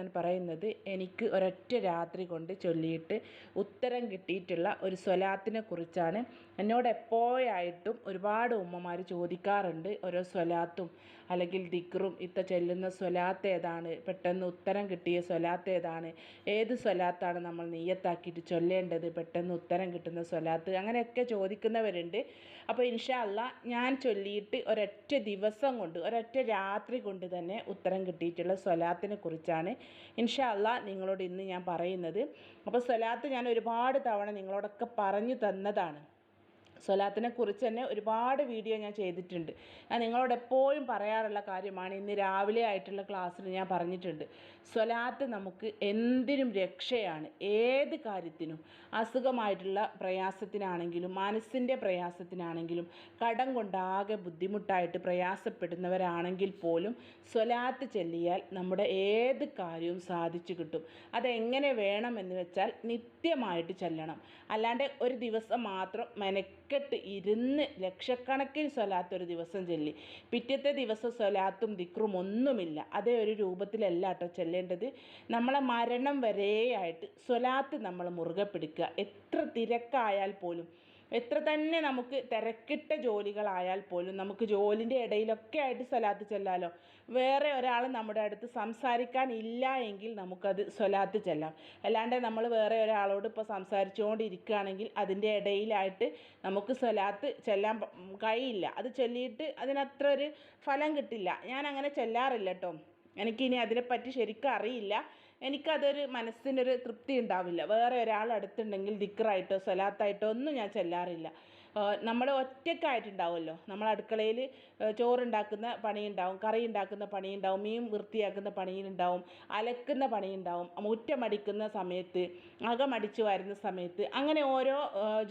ഞാൻ പറയുന്നത് എനിക്ക് ഒരൊറ്റ രാത്രി കൊണ്ട് ചൊല്ലിയിട്ട് ഉത്തരം കിട്ടിയിട്ടുള്ള ഒരു സ്വലാത്തിനെ കുറിച്ചാണ്. എന്നോട് എപ്പോഴായിട്ടും ഒരുപാട് ഉമ്മമാർ ചോദിക്കാറുണ്ട് ഓരോ സ്വലാത്തും അല്ലെങ്കിൽ ദിക്റും ഇത്ത ചെല്ലുന്ന സ്വലാത്ത് ഏതാണ് പെട്ടെന്ന് ഉത്തരം കിട്ടിയ സ്വലാത്ത് ഏതാണ് ഏത് സ്വലാത്താണ് നമ്മൾ നെയ്യത്താക്കിയിട്ട് ചൊല്ലേണ്ടത് പെട്ടെന്ന് ഉത്തരം കിട്ടുന്ന സ്വലാത്ത് അങ്ങനെയൊക്കെ ചോദിക്കുന്നവരുണ്ട്. അപ്പോൾ ഇൻഷാ ഞാൻ ചൊല്ലിയിട്ട് ഒരൊറ്റ ദിവസം കൊണ്ട് ഒരൊറ്റ രാത്രി കൊണ്ട് തന്നെ ഉത്തരം കിട്ടിയിട്ടുള്ള സ്വലാത്തിനെ കുറിച്ചാണ് ഇൻഷാ അല്ല നിങ്ങളോട് ഇന്ന് ഞാൻ പറയുന്നത്. അപ്പോൾ സ്വലാത്ത് ഞാൻ ഒരുപാട് തവണ നിങ്ങളോടൊക്കെ പറഞ്ഞു തന്നതാണ്. സ്വലാത്തിനെ കുറിച്ച് തന്നെ ഒരുപാട് വീഡിയോ ഞാൻ ചെയ്തിട്ടുണ്ട്. ഞാൻ നിങ്ങളോട് എപ്പോഴും പറയാറുള്ള കാര്യമാണ് ഇന്ന് രാവിലെ ആയിട്ടുള്ള ക്ലാസ്സിൽ ഞാൻ പറഞ്ഞിട്ടുണ്ട്. സ്വലാത്ത് നമുക്ക് എന്തിനും രക്ഷയാണ്. ഏത് കാര്യത്തിനും അസുഖമായിട്ടുള്ള പ്രയാസത്തിനാണെങ്കിലും മനസ്സിന്റെ പ്രയാസത്തിനാണെങ്കിലും കടം കൊണ്ടാകെ ബുദ്ധിമുട്ടായിട്ട് പ്രയാസപ്പെടുന്നവരാണെങ്കിൽ പോലും സ്വലാത്ത് ചെല്ലിയാൽ നമ്മുടെ ഏത് കാര്യവും സാധിച്ചു കിട്ടും. അതെങ്ങനെ വേണമെന്ന് വെച്ചാൽ നിത്യമായിട്ട് ചെല്ലണം. അല്ലാണ്ട് ഒരു ദിവസം മാത്രം മെനക്കെട്ട് ഇരുന്ന് ലക്ഷക്കണക്കിന് സ്വലാത്ത് ഒരു ദിവസം ചൊല്ലി. പിറ്റത്തെ ദിവസം സ്വലാത്തും ദിക്റും ഒന്നുമില്ല. അതേ ഒരു രൂപത്തിലല്ല കേട്ടോ ചൊല്ലേണ്ടത്. നമ്മളെ മരണം വരെയായിട്ട് സ്വലാത്ത് നമ്മൾ മുറുകെ പിടിക്കുക. എത്ര തിരക്കായാൽ പോലും. എത്ര തന്നെ നമുക്ക് തിരക്കിട്ട ജോലികളായാൽ പോലും നമുക്ക് ജോലിന്റെ ഇടയിലൊക്കെ ആയിട്ട് സ്വലാത്ത് ചൊല്ലാലോ. വേറെ ഒരാൾ നമ്മുടെ അടുത്ത് സംസാരിക്കാൻ ഇല്ല എങ്കിൽ നമുക്കത് സ്വലാത്ത് ചെല്ലാം. അല്ലാണ്ട് നമ്മൾ വേറെ ഒരാളോട് ഇപ്പോൾ സംസാരിച്ചുകൊണ്ടിരിക്കുകയാണെങ്കിൽ അതിന്റെ ഇടയിലായിട്ട് നമുക്ക് സ്വലാത്ത് ചെല്ലാൻ കഴിയില്ല. അത് ചൊല്ലിയിട്ട് അതിനത്ര ഒരു ഫലം കിട്ടില്ല. ഞാൻ അങ്ങനെ ചൊല്ലാറില്ല കേട്ടോ എനിക്കിനി അതിനെപ്പറ്റി ശരിക്കും അറിയില്ല. എനിക്കതൊരു മനസ്സിനൊരു തൃപ്തി ഉണ്ടാവില്ല. വേറെ ഒരാൾ അടുത്തുണ്ടെങ്കിൽ ദിക്റായിട്ടോ സ്വലാത്തായിട്ടോ ഒന്നും ഞാൻ ചെല്ലാറില്ല. നമ്മൾ ഒറ്റയ്ക്കായിട്ടുണ്ടാവുമല്ലോ നമ്മൾ അടുക്കളയിൽ ചോറുണ്ടാക്കുന്ന പണിയുണ്ടാവും കറി ഉണ്ടാക്കുന്ന പണിയുണ്ടാവും മീൻ വൃത്തിയാക്കുന്ന പണിയുണ്ടാവും അലക്കുന്ന പണിയുണ്ടാവും മുറ്റമടിക്കുന്ന സമയത്ത് അകമടിച്ചു വരുന്ന സമയത്ത് അങ്ങനെ ഓരോ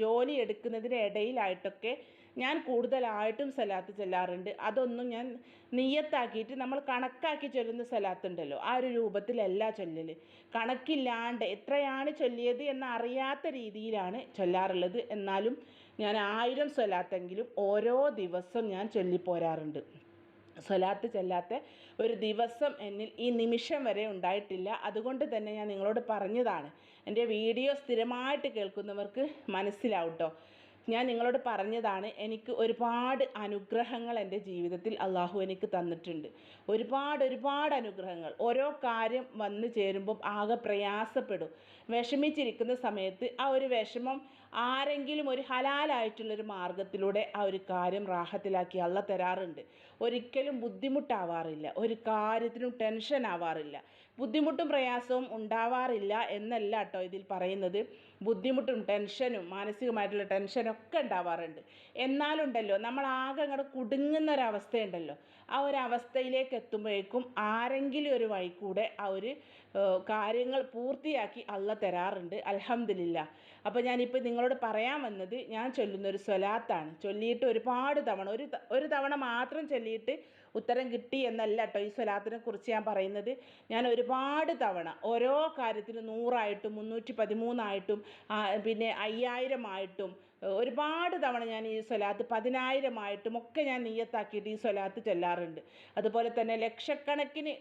ജോലി എടുക്കുന്നതിന് ഇടയിലായിട്ടൊക്കെ ഞാൻ കൂടുതലായിട്ടും സലാത്ത് ചെല്ലാറുണ്ട്. അതൊന്നും ഞാൻ നിയ്യത്താക്കിയിട്ട് നമ്മൾ കണക്കാക്കി ചൊല്ലുന്ന സലാത്തുണ്ടല്ലോ. ആ ഒരു രൂപത്തിലല്ല ചൊല്ലൽ കണക്കില്ലാണ്ട് എത്രയാണ് ചൊല്ലിയത് എന്ന് അറിയാത്ത രീതിയിലാണ് ചൊല്ലാറുള്ളത്. എന്നാലും ഞാൻ ആയിരം സ്വലാത്തെങ്കിലും ഓരോ ദിവസം ഞാൻ ചൊല്ലിപ്പോരാറുണ്ട്. സ്വലാത്ത് ചെല്ലാത്ത ഒരു ദിവസം എന്നിൽ ഈ നിമിഷം വരെ ഉണ്ടായിട്ടില്ല. അതുകൊണ്ട് തന്നെ ഞാൻ നിങ്ങളോട് പറഞ്ഞതാണ്. എന്റെ വീഡിയോ സ്ഥിരമായിട്ട് കേൾക്കുന്നവർക്ക് മനസ്സിലാവും ട്ടോ. ഞാൻ നിങ്ങളോട് പറഞ്ഞതാണ് എനിക്ക് ഒരുപാട് അനുഗ്രഹങ്ങൾ എന്റെ ജീവിതത്തിൽ അള്ളാഹു എനിക്ക് തന്നിട്ടുണ്ട്. ഒരുപാട് ഒരുപാട് അനുഗ്രഹങ്ങൾ. ഓരോ കാര്യം വന്നു ചേരുമ്പോൾ ആകെ പ്രയാസപ്പെടും. വിഷമിച്ചിരിക്കുന്ന സമയത്ത് ആ ഒരു വിഷമം ആരെങ്കിലും ഒരു ഹലാലായിട്ടുള്ളൊരു മാർഗത്തിലൂടെ ആ ഒരു കാര്യം റാഹത്തിലാക്കി അള്ള തരാറുണ്ട്. ഒരിക്കലും ബുദ്ധിമുട്ടാവാറില്ല. ഒരു കാര്യത്തിനും ടെൻഷൻ ആവാറില്ല. ബുദ്ധിമുട്ടും പ്രയാസവും ഉണ്ടാവാറില്ല എന്നല്ല കേട്ടോ ഇതിൽ പറയുന്നത്. ബുദ്ധിമുട്ടും ടെൻഷനും മാനസികമായിട്ടുള്ള ടെൻഷനൊക്കെ ഉണ്ടാവാറുണ്ട്. എന്നാലുണ്ടല്ലോ നമ്മൾ ആകെ അങ്ങോട്ട് കുടുങ്ങുന്ന ഒരവസ്ഥയുണ്ടല്ലോ ആ ഒരു അവസ്ഥയിലേക്ക് എത്തുമ്പോഴേക്കും ആരെങ്കിലും ഒരു വഴി കൂടെ ആ ഒരു കാര്യങ്ങൾ പൂർത്തിയാക്കി അള്ള തരാറുണ്ട്. അലഹമില്ല അപ്പോൾ ഞാനിപ്പോൾ നിങ്ങളോട് പറയാൻ വന്നത് ഞാൻ ചൊല്ലുന്ന ഒരു സ്വലാത്താണ്. ചൊല്ലിയിട്ട് ഒരുപാട് തവണ ഒരു ഒരു തവണ മാത്രം ചൊല്ലിയിട്ട് ഉത്തരം കിട്ടി എന്നല്ല കേട്ടോ ഈ സ്വലാത്തിനെ കുറിച്ച് ഞാൻ പറയുന്നത്. ഞാൻ ഒരുപാട് തവണ ഓരോ കാര്യത്തിനും നൂറായിട്ടും മുന്നൂറ്റി പതിമൂന്നായിട്ടും പിന്നെ അയ്യായിരമായിട്ടും ഒരുപാട് തവണ ഞാൻ ഈ സ്വലാത്ത് പതിനായിരമായിട്ടും ഒക്കെ ഞാൻ നീയത്താക്കിയിട്ട് ഈ സ്വലാത്ത് ചൊല്ലാറുണ്ട്. അതുപോലെ തന്നെ ലക്ഷക്കണക്കിന്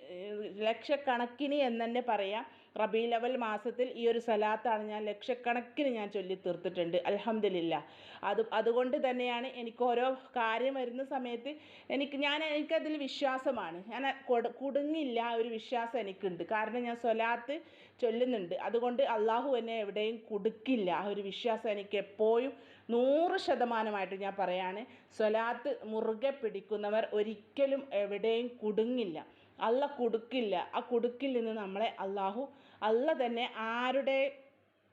ലക്ഷക്കണക്കിന് എന്ന് തന്നെ പറയാം. റബീ ലവൽ മാസത്തിൽ ഈ ഒരു സ്വലാത്താണ് ഞാൻ ലക്ഷക്കണക്കിന് ഞാൻ ചൊല്ലി തീർത്തിട്ടുണ്ട്. അലഹമില്ല അത് അതുകൊണ്ട് തന്നെയാണ് എനിക്ക് ഓരോ കാര്യം വരുന്ന സമയത്ത് എനിക്ക് ഞാൻ എനിക്കതിൽ വിശ്വാസമാണ്. ഞാൻ കൊടു- കുടുങ്ങില്ല ആ ഒരു വിശ്വാസം എനിക്കുണ്ട്. കാരണം ഞാൻ സ്വലാത്ത് ചൊല്ലുന്നുണ്ട്. അതുകൊണ്ട് അള്ളാഹു എന്നെ എവിടെയും കുടുക്കില്ല. ആ ഒരു വിശ്വാസം എനിക്ക് എപ്പോഴും നൂറ് ശതമാനമായിട്ട് ഞാൻ പറയാണ്. സ്വലാത്ത് മുറുകെ പിടിക്കുന്നവർ ഒരിക്കലും എവിടെയും കുടുങ്ങില്ല. അല്ല കുടുക്കില്ല. ആ കുടുക്കിൽ നിന്ന് നമ്മളെ അള്ളാഹു അല്ല തന്നെ ആരുടെ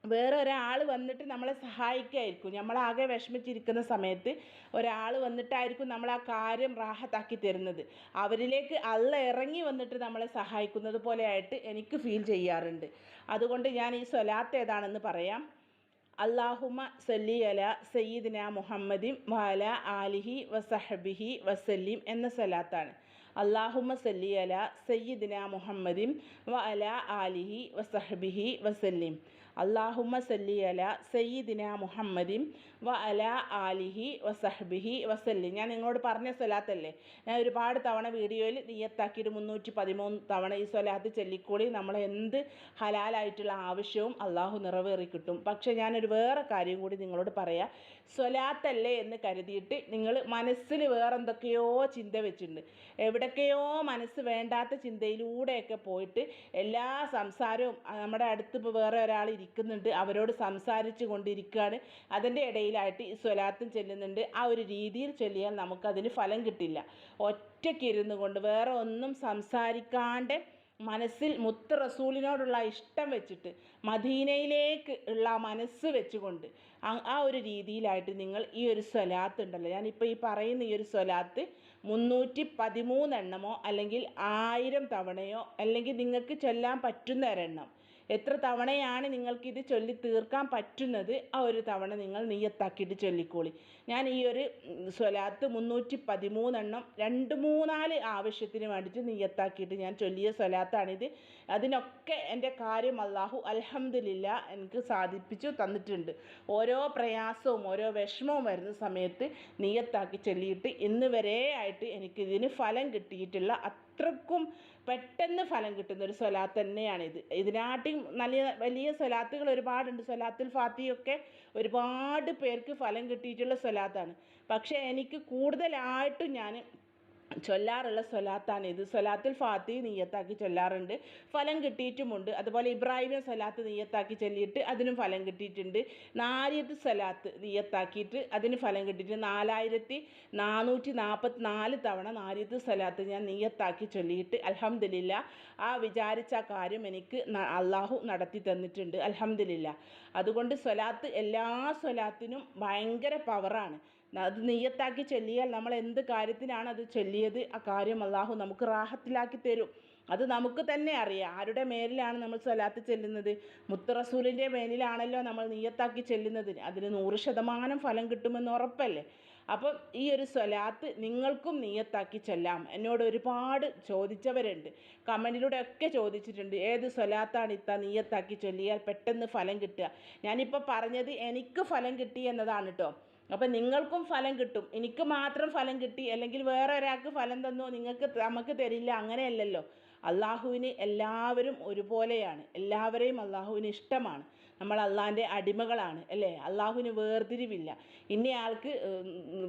വേറെ ഒരാൾ വന്നിട്ട് നമ്മളെ സഹായിക്കായിരിക്കും. നമ്മളാകെ വിഷമിച്ചിരിക്കുന്ന സമയത്ത് ഒരാൾ വന്നിട്ടായിരിക്കും നമ്മൾ ആ കാര്യം റാഹത്താക്കി തരുന്നത്. അവരിലേക്ക് അല്ല ഇറങ്ങി വന്നിട്ട് നമ്മളെ സഹായിക്കുന്നത് പോലെയായിട്ട് എനിക്ക് ഫീൽ ചെയ്യാറുണ്ട്. അതുകൊണ്ട് ഞാൻ ഈ സ്വലാത്ത് ഏതാണെന്ന് പറയാം. അള്ളാഹുമ സല്ലി അല സയ്യിദിന മുഹമ്മദിം വാല ആലിഹി വസഹബിഹി വസല്ലിം എന്ന സ്വലാത്താണ്. അള്ളാഹുമ്മ സല്ലി അല സയ്യിദിന മുഹമ്മദിൻ വ അല ആലിഹി വസഹബിഹി വസല്ലിം. അള്ളാഹുമ്മ സല്ലി അല സയ്യിദിന മുഹമ്മദിൻ വ അല ആലിഹി വസഹബിഹി വസല്ലിം. ഞാൻ നിങ്ങളോട് പറഞ്ഞ സ്വലാത്തല്ലേ? ഞാൻ ഒരുപാട് തവണ വീഡിയോയിൽ നീയത്താക്കിയിട്ട് മുന്നൂറ്റി പതിമൂന്ന് തവണ ഈ സ്വലാത്ത് ചൊല്ലിക്കൂടി നമ്മളെ എന്ത് ഹലാലായിട്ടുള്ള ആവശ്യവും അള്ളാഹു നിറവേറി കിട്ടും പക്ഷേ ഞാനൊരു വേറെ കാര്യം കൂടി നിങ്ങളോട് പറയാം. സ്വലാത്തല്ലേ എന്ന് കരുതിയിട്ട് നിങ്ങൾ മനസ്സിൽ വേറെന്തൊക്കെയോ ചിന്ത വെച്ചിട്ടുണ്ട്. എവിടൊക്കെയോ മനസ്സ് വേണ്ടാത്ത ചിന്തയിലൂടെയൊക്കെ പോയിട്ട് എല്ലാ സംസാരവും നമ്മുടെ അടുത്ത് ഇപ്പോൾ വേറെ ഒരാൾ ഇരിക്കുന്നുണ്ട് അവരോട് സംസാരിച്ചു കൊണ്ടിരിക്കുകയാണ്. അതിന്റെ ഇടയിലായിട്ട് ഈ സ്വലാത്തും ചെല്ലുന്നുണ്ട്. ആ ഒരു രീതിയിൽ ചൊല്ലിയാൽ നമുക്കതിന് ഫലം കിട്ടില്ല. ഒറ്റയ്ക്കിരുന്നു കൊണ്ട് വേറെ ഒന്നും സംസാരിക്കാണ്ട് മനസ്സിൽ മുത്ത് റസൂലിനോടുള്ള ഇഷ്ടം വെച്ചിട്ട് മദീനയിലേക്ക് ഉള്ള മനസ്സ് വെച്ചുകൊണ്ട് ആ- ഒരു രീതിയിലായിട്ട് നിങ്ങൾ ഈ ഒരു സ്വലാത്ത് ഉണ്ടല്ലോ. ഞാനിപ്പോൾ ഈ പറയുന്ന ഈ ഒരു സ്വലാത്ത് മുന്നൂറ്റി പതിമൂന്നെണ്ണമോ അല്ലെങ്കിൽ ആയിരം തവണയോ അല്ലെങ്കിൽ നിങ്ങൾക്ക് ചൊല്ലാൻ പറ്റുന്ന ഒരെണ്ണം എത്ര തവണയാണ് നിങ്ങൾക്ക് ഇത് ചൊല്ലി തീർക്കാൻ പറ്റുന്നത്? ആ ഒരു തവണ നിങ്ങൾ നീയത്താക്കിയിട്ട് ചൊല്ലിക്കോളി. ഞാൻ ഈ ഒരു സ്വലാത്ത് മുന്നൂറ്റി പതിമൂന്നെണ്ണം രണ്ട് മൂന്നാൽ ആവശ്യത്തിന് വേണ്ടിയിട്ട് നീയത്താക്കിയിട്ട് ഞാൻ ചൊല്ലിയ സ്വലാത്താണിത്. അതിനൊക്കെ എന്റെ കാര്യം അള്ളാഹു അലഹമ്മദില്ല എനിക്ക് സാധിപ്പിച്ചു തന്നിട്ടുണ്ട്. ഓരോ പ്രയാസവും ഓരോ വിഷമവും വരുന്ന സമയത്ത് നീയത്താക്കി ചൊല്ലിയിട്ട് ഇന്ന് വരെ ആയിട്ട് എനിക്കിതിന് ഫലം കിട്ടിയിട്ടുള്ള അത്രക്കും പെട്ടെന്ന് ഫലം കിട്ടുന്ന ഒരു സ്വലാത്ത് തന്നെയാണിത്. ഇതിനാട്ടിയും നല്ല വലിയ സ്വലാത്തുകൾ ഒരുപാടുണ്ട്. സ്വലാത്തുൽ ഫാത്തിയൊക്കെ ഒരുപാട് പേർക്ക് ഫലം കിട്ടിയിട്ടുള്ള സ്വലാത്താണ്. പക്ഷേ എനിക്ക് കൂടുതലായിട്ടും ഞാൻ ചൊല്ലാറുള്ള സ്വലാത്താണ് ഇത്. സ്വലാത്തുൽ ഫാത്തി നീയത്താക്കി ചൊല്ലാറുണ്ട്. ഫലം കിട്ടിയിട്ടുമുണ്ട്. അതുപോലെ ഇബ്രാഹിമിയ സ്വലാത്ത് നീയത്താക്കി ചൊല്ലിയിട്ട് അതിനും ഫലം കിട്ടിയിട്ടുണ്ട്. നാലിയത്ത് സ്വലാത്ത് നീയത്താക്കിയിട്ട് അതിന് ഫലം കിട്ടിയിട്ട് നാലായിരത്തി നാനൂറ്റി നാൽപ്പത്തി നാല് തവണ നാലിയത്ത് സ്വലാത്ത് ഞാൻ നീയത്താക്കി ചൊല്ലിയിട്ട് അലഹമ്മദില്ല ആ വിചാരിച്ച കാര്യം എനിക്ക് അള്ളാഹു നടത്തി തന്നിട്ടുണ്ട്. അലഹമ്മദില്ല അതുകൊണ്ട് സ്വലാത്ത് എല്ലാ സ്വലാത്തിനും ഭയങ്കര പവറാണ് അത് നെയ്യത്താക്കി ചൊല്ലിയാൽ നമ്മൾ എന്ത് കാര്യത്തിനാണ് അത് ചൊല്ലിയത്? ആ കാര്യം അള്ളാഹു നമുക്ക് റാഹത്തിലാക്കി തരും. അത് നമുക്ക് തന്നെ അറിയാം. ആരുടെ മേലിലാണ് നമ്മൾ സ്വലാത്ത് ചെല്ലുന്നത്? മുത്ത് റസൂലിന്റെ മേലിലാണല്ലോ നമ്മൾ നീയത്താക്കി ചെല്ലുന്നത്. അതിന് നൂറ് ശതമാനം ഫലം കിട്ടുമെന്ന് ഉറപ്പല്ലേ? അപ്പം ഈ ഒരു സ്വലാത്ത് നിങ്ങൾക്കും നീയത്താക്കി ചെല്ലാം. എന്നോട് ഒരുപാട് ചോദിച്ചവരുണ്ട്. കമന്റിലൂടെ ഒക്കെ ചോദിച്ചിട്ടുണ്ട്. ഏത് സ്വലാത്താണ് ഇത്ത നീയത്താക്കി ചൊല്ലിയാൽ പെട്ടെന്ന് ഫലം കിട്ടുക? ഞാനിപ്പോൾ പറഞ്ഞത് എനിക്ക് ഫലം കിട്ടി എന്നതാണ് കേട്ടോ അപ്പം നിങ്ങൾക്കും ഫലം കിട്ടും. എനിക്ക് മാത്രം ഫലം കിട്ടി അല്ലെങ്കിൽ വേറെ ഒരാൾക്ക് ഫലം തന്നു നിങ്ങൾക്ക് നമുക്ക് തരില്ല അങ്ങനെയല്ലല്ലോ. അള്ളാഹുവിന് എല്ലാവരും ഒരുപോലെയാണ്. എല്ലാവരെയും അള്ളാഹുവിന് ഇഷ്ടമാണ്. നമ്മൾ അള്ളാഹിന്റെ അടിമകളാണ് അല്ലേ? അള്ളാഹുവിന് വേർതിരിവില്ല. ഇന്നയാൾക്ക്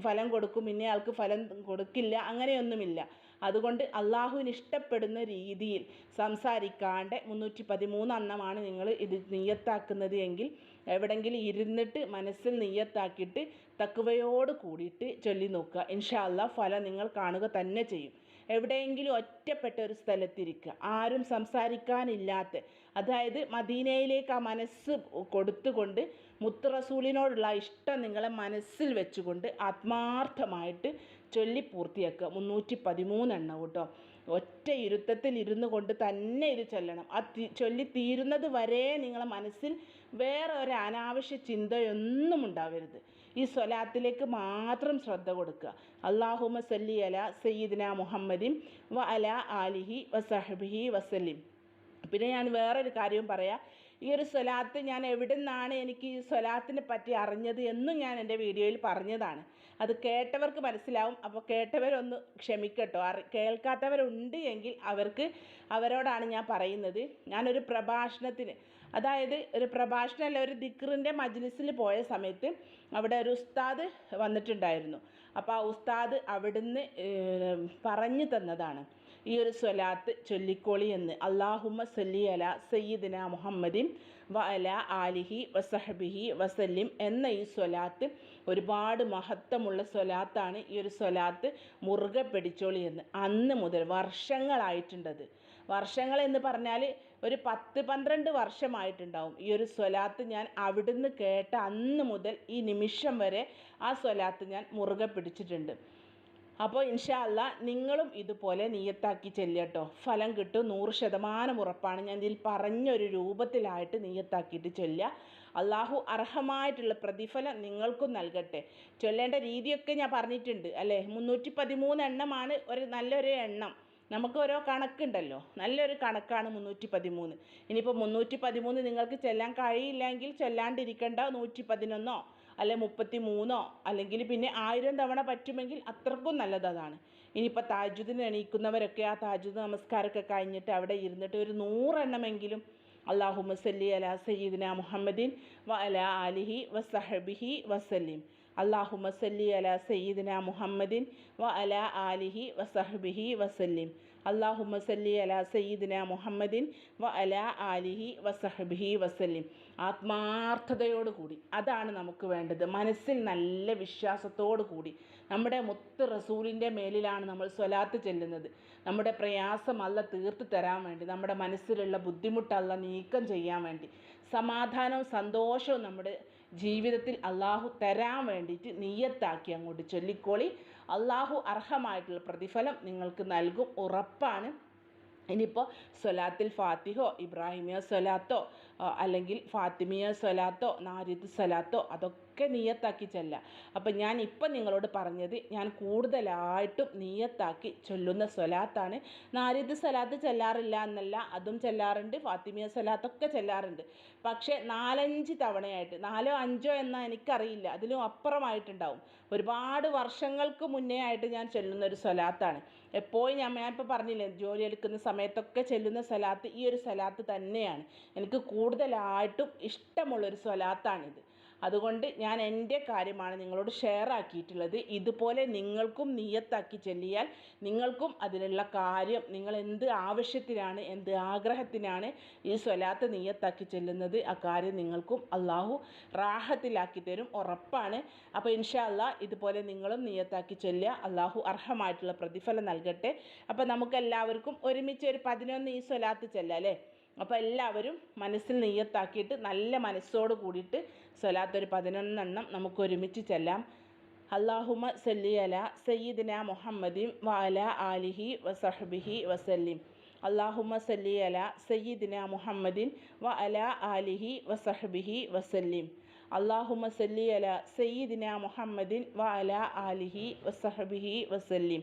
ഫലം കൊടുക്കും ഇന്നയാൾക്ക് ഫലം കൊടുക്കില്ല അങ്ങനെയൊന്നുമില്ല. അതുകൊണ്ട് അള്ളാഹുവിന് ഇഷ്ടപ്പെടുന്ന രീതിയിൽ സംസാരിക്കാണ്ട് മുന്നൂറ്റി പതിമൂന്ന് എണ്ണമാണ് നിങ്ങൾ ഇത് നിയത്താക്കുന്നത് എങ്കിൽ എവിടെങ്കിലും ഇരുന്നിട്ട് മനസ്സിൽ നീയത്താക്കിയിട്ട് തക്കുവയോട് കൂടിയിട്ട് ചൊല്ലി നോക്കുക. ഇൻഷാല്ല ഫലം നിങ്ങൾ കാണുക തന്നെ ചെയ്യും. എവിടെയെങ്കിലും ഒറ്റപ്പെട്ട ഒരു സ്ഥലത്തിരിക്കുക. ആരും സംസാരിക്കാനില്ലാത്ത അതായത് മദീനയിലേക്ക് ആ മനസ്സ് കൊടുത്തുകൊണ്ട് മുത്ത് റസൂലിനോടുള്ള ഇഷ്ടം നിങ്ങളെ മനസ്സിൽ വെച്ചുകൊണ്ട് ആത്മാർത്ഥമായിട്ട് ചൊല്ലി പൂർത്തിയാക്കുക. മുന്നൂറ്റി പതിമൂന്നെണ്ണം കേട്ടോ. ഒറ്റ ഇരുത്തത്തിൽ ഇരുന്നു കൊണ്ട് തന്നെ ഇത് ചൊല്ലണം. ആ ചൊല്ലി തീരുന്നത് വരെ നിങ്ങളെ മനസ്സിൽ വേറെ ഒരു അനാവശ്യ ചിന്തയൊന്നും ഉണ്ടാവരുത്. ഈ സ്വലാത്തിലേക്ക് മാത്രം ശ്രദ്ധ കൊടുക്കുക. അള്ളാഹുമ സല്ലി അല സയ്യിദിന മുഹമ്മദിൻ വ അല ആലിഹി വസഹബിഹി വസലിം പിന്നെ ഞാൻ വേറൊരു കാര്യവും പറയാം. ഈ ഒരു സ്വലാത്ത് ഞാൻ എവിടെ നിന്നാണ് എനിക്ക് ഈ സ്വലാത്തിനെ പറ്റി അറിഞ്ഞത് എന്നും ഞാൻ എന്റെ വീഡിയോയിൽ പറഞ്ഞതാണ്. അത് കേട്ടവർക്ക് മനസ്സിലാവും. അപ്പോൾ കേട്ടവരൊന്ന് ക്ഷമിക്കട്ടോ. അറി കേൾക്കാത്തവരുണ്ട് എങ്കിൽ അവർക്ക് അവരോടാണ് ഞാൻ പറയുന്നത്. ഞാനൊരു പ്രഭാഷണത്തിന് അതായത് ഒരു പ്രഭാഷണമല്ല ഒരു ദിക്റിന്റെ മജ്ലിസിൽ പോയ സമയത്ത് അവിടെ ഒരു ഉസ്താദ് വന്നിട്ടുണ്ടായിരുന്നു. അപ്പോൾ ആ ഉസ്താദ് അവിടുന്ന് പറഞ്ഞു തന്നതാണ്. ഈ ഒരു സ്വലാത്ത് ചൊല്ലിക്കോളി എന്ന്. അള്ളാഹുമ്മ സല്ലി അല സയ്യിദിന മുഹമ്മദിൻ വ അല ആലിഹി വസഹബിഹി വസല്ലിം എന്ന ഈ സ്വലാത്ത് ഒരുപാട് മഹത്വമുള്ള സ്വലാത്താണ് ഈ ഒരു സ്വലാത്ത് മുറുകെ പിടിച്ചോളി എന്ന്. അന്ന് മുതൽ വർഷങ്ങളായിട്ടുണ്ടത്. വർഷങ്ങൾ എന്ന് പറഞ്ഞാൽ ഒരു പത്ത് പന്ത്രണ്ട് വർഷമായിട്ടുണ്ടാവും. ഈ ഒരു സ്വലാത്ത് ഞാൻ അവിടുന്ന് കേട്ട അന്ന് മുതൽ ഈ നിമിഷം വരെ ആ സ്വലാത്ത് ഞാൻ മുറുകെ പിടിച്ചിട്ടുണ്ട്. അപ്പോൾ ഇൻഷാ അല്ല നിങ്ങളും ഇതുപോലെ നീയത്താക്കി ചെല്ലട്ടോ ഫലം കിട്ടും. നൂറ് ശതമാനം ഉറപ്പാണ്. ഞാൻ ഇതിൽ പറഞ്ഞൊരു രൂപത്തിലായിട്ട് നീയത്താക്കിയിട്ട് ചൊല്ലുക. അള്ളാഹു അർഹമായിട്ടുള്ള പ്രതിഫലം നിങ്ങൾക്കും നൽകട്ടെ. ചൊല്ലേണ്ട രീതിയൊക്കെ ഞാൻ പറഞ്ഞിട്ടുണ്ട് അല്ലേ? മുന്നൂറ്റി പതിമൂന്ന് എണ്ണമാണ് ഒരു നല്ലൊരു എണ്ണം. നമുക്ക് ഓരോ കണക്കുണ്ടല്ലോ. നല്ലൊരു കണക്കാണ് മുന്നൂറ്റി പതിമൂന്ന് ഇനിയിപ്പോൾ മുന്നൂറ്റി പതിമൂന്ന് നിങ്ങൾക്ക് ചെല്ലാൻ കഴിയില്ലെങ്കിൽ ചെല്ലാണ്ടിരിക്കേണ്ട. നൂറ്റി പതിനൊന്നോ അല്ലെ മുപ്പത്തി മൂന്നോ അല്ലെങ്കിൽ പിന്നെ ആയിരം തവണ പറ്റുമെങ്കിൽ അത്രക്കും നല്ലത് അതാണ്. ഇനിയിപ്പോൾ താജുദിന് എണീക്കുന്നവരൊക്കെ ആ താജുദ് നമസ്കാരമൊക്കെ കഴിഞ്ഞിട്ട് അവിടെ ഇരുന്നിട്ട് ഒരു നൂറെണ്ണമെങ്കിലും അള്ളാഹുമ സല്ലി അല സയ്യിദിന മുഹമ്മദിൻ വ അല ആലിഹി വസഹബിഹി വസല്ലിം. അള്ളാഹു സല്ലി അല സയ്യിദിന മുഹമ്മദിൻ വ അല ആലിഹി വസഹബിഹി വസല്ലിം. അള്ളാഹു സല്ലി അല സയ്യിദിന മുഹമ്മദിൻ വ അല ആലിഹി വസഹബിഹി വസല്ലിം. ആത്മാർത്ഥതയോട് കൂടി. അതാണ് നമുക്ക് വേണ്ടത്. മനസ്സിൽ നല്ല വിശ്വാസത്തോടു കൂടി. നമ്മുടെ മുത്ത് റസൂലിന്റെ മേലിലാണ് നമ്മൾ സ്വലാത്ത് ചെല്ലുന്നത്. നമ്മുടെ പ്രയാസം അല്ല തീർത്ത് തരാൻ വേണ്ടി. നമ്മുടെ മനസ്സിലുള്ള ബുദ്ധിമുട്ടല്ല നീക്കം ചെയ്യാൻ വേണ്ടി. സമാധാനവും സന്തോഷവും നമ്മുടെ ജീവിതത്തിൽ അള്ളാഹു തരാൻ വേണ്ടിയിട്ട് നീയത്താക്കി അങ്ങോട്ട് ചൊല്ലിക്കോളി. അള്ളാഹു അർഹമായിട്ടുള്ള പ്രതിഫലം നിങ്ങൾക്ക് നൽകും ഉറപ്പാണ്. ഇനിയിപ്പോൾ സ്വലാത്തിൽ ഫാത്തിഹോ ഇബ്രാഹിമിയ സ്വലാത്തോ അല്ലെങ്കിൽ ഫാത്തിമിയ സ്വലാത്തോ നാരിദ് സ്വലാത്തോ അതൊക്കെ നീയത്താക്കി ചെല്ലുക അപ്പം ഞാൻ ഇപ്പം നിങ്ങളോട് പറഞ്ഞത് ഞാൻ കൂടുതലായിട്ടും നീയത്താക്കി ചൊല്ലുന്ന സ്വലാത്താണ്. നാരിദ് സ്വലാത്ത് ചെല്ലാറില്ല എന്നല്ല അതും ചെല്ലാറുണ്ട് ഫാത്തിമിയ സ്വലാത്തൊക്കെ ചെല്ലാറുണ്ട്. പക്ഷേ നാലഞ്ച് തവണയായിട്ട് നാലോ അഞ്ചോ എന്നാ എനിക്കറിയില്ല അതിലും അപ്പുറമായിട്ടുണ്ടാവും. ഒരുപാട് വർഷങ്ങൾക്ക് മുന്നേ ആയിട്ട് ഞാൻ ചെല്ലുന്ന ഒരു സ്വലാത്താണ്. എപ്പോഴും ഞാൻ ഞാൻ ഞാനിപ്പോൾ പറഞ്ഞില്ലേ ജോലി എടുക്കുന്ന സമയത്തൊക്കെ ചെല്ലുന്ന സ്വലാത്ത് ഈ ഒരു സ്വലാത്ത് തന്നെയാണ്. എനിക്ക് കൂടുതലായിട്ടും ഇഷ്ടമുള്ളൊരു സ്വലാത്താണിത്. അതുകൊണ്ട് ഞാൻ എന്റെ കാര്യമാണ് നിങ്ങളോട് ഷെയർ ആക്കിയിട്ടുള്ളത്. ഇതുപോലെ നിങ്ങൾക്കും നിയത്താക്കി ചെല്ലിയാൽ നിങ്ങൾക്കും അതിലുള്ള കാര്യം നിങ്ങൾ എന്ത് ആവശ്യത്തിനാണ് എന്ത് ആഗ്രഹത്തിനാണ് ഈ സ്വലാത്ത് നിയത്താക്കി ചെല്ലുന്നത്? ആ കാര്യം നിങ്ങൾക്കും അള്ളാഹു റാഹത്തിലാക്കി തരും ഉറപ്പാണ്. അപ്പോൾ ഇൻഷാ അല്ലാ ഇതുപോലെ നിങ്ങളും നിയത്താക്കി ചെല്ലുക. അള്ളാഹു അർഹമായിട്ടുള്ള പ്രതിഫലം നൽകട്ടെ. അപ്പോൾ നമുക്കെല്ലാവർക്കും ഒരുമിച്ച് ഒരു പതിനൊന്ന് ഈ സ്വലാത്ത് ചെല്ലാം അല്ലേ? അപ്പോൾ എല്ലാവരും മനസ്സിൽ നെയ്യത്താക്കിയിട്ട് നല്ല മനസ്സോട് കൂടിയിട്ട് സ്വലാത്ത് ഒരു പതിനൊന്നെണ്ണം നമുക്ക് ഒരുമിച്ച് ചെല്ലാം. അള്ളാഹുമ സല്ലി അല സയ്യിദിന മുഹമ്മദിൻ വാല ആലിഹി വസഹബിഹി വസല്ലിം. അള്ളാഹുമ സല്ലി അല സയ്യിദിന മുഹമ്മദിൻ അല ആലിഹി വസഹബിഹി വസല്ലിം. അള്ളാഹുമ സല്ലി അല സയ്യിദിന മുഹമ്മദിൻ അല ആലിഹി വസഹബിഹി വസല്ലിം.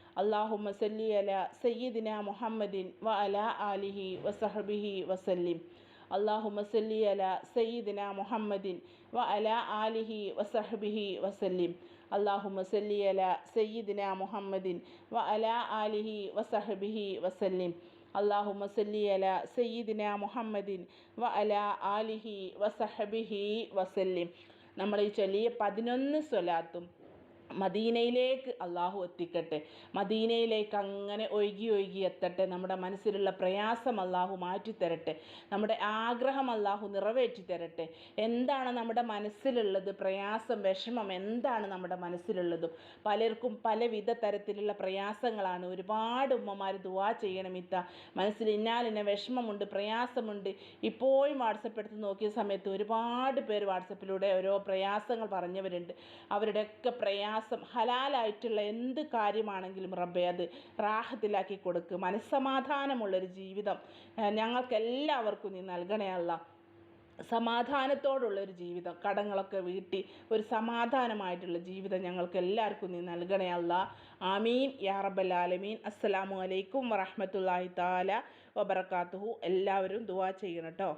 അള്ളാഹുമ്മ സല്ലി അല സയ്യിദിന മുഹമ്മദിൻ വ അല ആലിഹി വസഹബിഹി വസല്ലിം. അള്ളാഹുമ്മ സല്ലി അല സയ്യിദിന മുഹമ്മദിൻ വ അല ആലിഹി വസഹബിഹി വസല്ലിം. അള്ളാഹുമ്മ സല്ലി അല സയ്യിദിന മുഹമ്മദിൻ വ അല ആലിഹി വസഹബിഹി വസല്ലിം. അള്ളാഹുമ്മ സല്ലി അല സയ്യിദിന മുഹമ്മദിൻ വ അല ആലിഹി വസഹബിഹി വസല്ലിം. നമ്മൾ ഈ ചൊല്ലിയ പതിനൊന്ന് സ്വലാത്തും മദീനയിലേക്ക് അള്ളാഹു എത്തിക്കട്ടെ. മദീനയിലേക്ക് അങ്ങനെ ഒഴുകി ഒഴുകി എത്തട്ടെ. നമ്മുടെ മനസ്സിലുള്ള പ്രയാസം അള്ളാഹു മാറ്റിത്തരട്ടെ. നമ്മുടെ ആഗ്രഹം അള്ളാഹു നിറവേറ്റി തരട്ടെ എന്താണ് നമ്മുടെ മനസ്സിലുള്ളത്? പ്രയാസം വിഷമം എന്താണ് നമ്മുടെ മനസ്സിലുള്ളതും? പലർക്കും പലവിധ തരത്തിലുള്ള പ്രയാസങ്ങളാണ്. ഒരുപാട് ഉമ്മമാർ ദുവാ ചെയ്യണം ഇത്ത. മനസ്സിൽ ഇന്നാലിന്ന വിഷമമുണ്ട് പ്രയാസമുണ്ട്. ഇപ്പോഴും വാട്സപ്പ് എടുത്ത് നോക്കിയ സമയത്ത് ഒരുപാട് പേര് വാട്സപ്പിലൂടെ ഓരോ പ്രയാസങ്ങൾ പറഞ്ഞവരുണ്ട്. അവരുടെയൊക്കെ പ്രയാസം ഹലാലായിട്ടുള്ള എന്ത് കാര്യമാണെങ്കിലും റബ്ബെ അത് റാഹത്തിലാക്കി കൊടുക്കുക മനസ്സമാധാനമുള്ളൊരു ജീവിതം ഞങ്ങൾക്കെല്ലാവർക്കും നീ നൽകണേ അല്ല. സമാധാനത്തോടുള്ള ഒരു ജീവിതം കടങ്ങളൊക്കെ വീട്ടി ഒരു സമാധാനമായിട്ടുള്ള ജീവിതം ഞങ്ങൾക്ക് എല്ലാവർക്കും നീ നൽകണേ ആമീൻ. യാ റബ്ബൽ ആലമീൻ. അസ്സലാമു അലൈക്കും വറഹമത്തല്ലാഹി താല വബർക്കാത്തുഹു എല്ലാവരും ദുവാ ചെയ്യണം കേട്ടോ